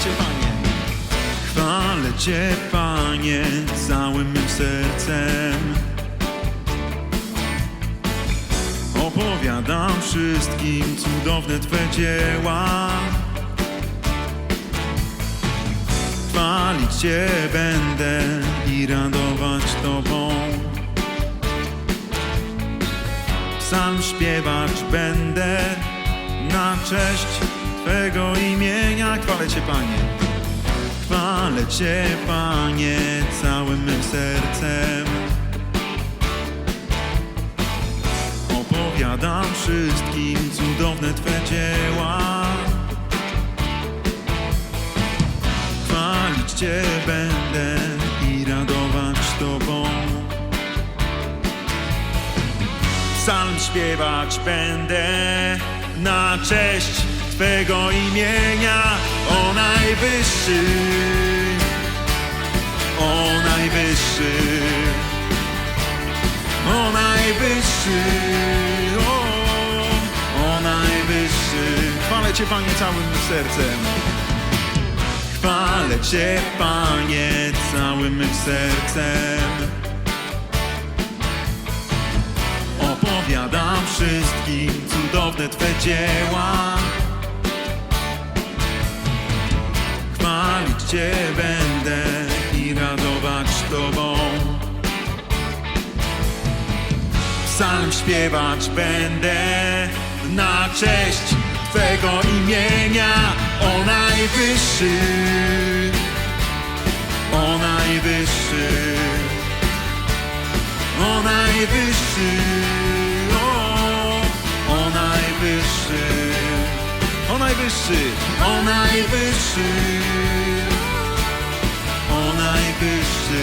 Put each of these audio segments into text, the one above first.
Cię, Panie. Chwalę Cię, Panie, całym mym sercem. Opowiadam wszystkim cudowne Twe dzieła. Cię będę i radować Tobą. Sam śpiewać będę na cześć Twego imienia. Chwalę Cię, Panie. Chwalę Cię, Panie, całym mym sercem. Opowiadam wszystkim cudowne Twe dzieła. Cię będę i radować Tobą. Psalm śpiewać będę na cześć Twego imienia, o najwyższy, o najwyższy, o najwyższy, o, o najwyższy. Chwalę Cię, Panie, całym sercem. Chwalę Cię, Panie, całym mym sercem. Opowiadam wszystkim cudowne Twe dzieła. Chwalić Cię będę i radować Tobą. Psalm śpiewać będę na cześć Twego imienia, o najwyższy, o najwyższy, o najwyższy, o, o najwyższy, O najwyższy. o najwyższy, o najwyższy,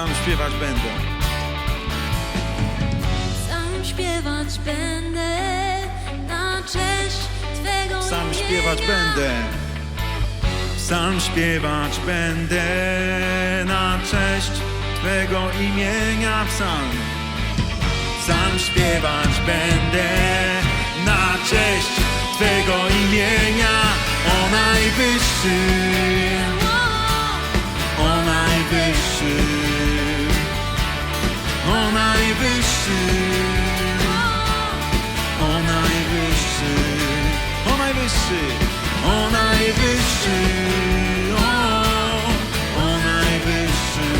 Sam śpiewać będę. Sam śpiewać będę na cześć Twego Sam śpiewać będę. Sam śpiewać będę na cześć Twego imienia psalm. Sam śpiewać najwyższy, o najwyższy. O najwyższy. O najwyższy, o, o najwyższy,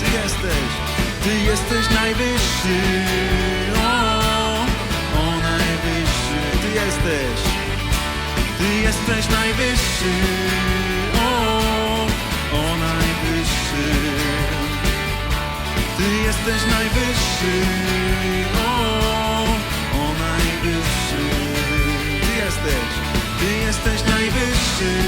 Ty jesteś. Ty jesteś najwyższy, o, o najwyższy, Ty jesteś. Ty jesteś najwyższy, jesteś najwyższy. O, o najwyższy. Ty jesteś, Ty jesteś najwyższy.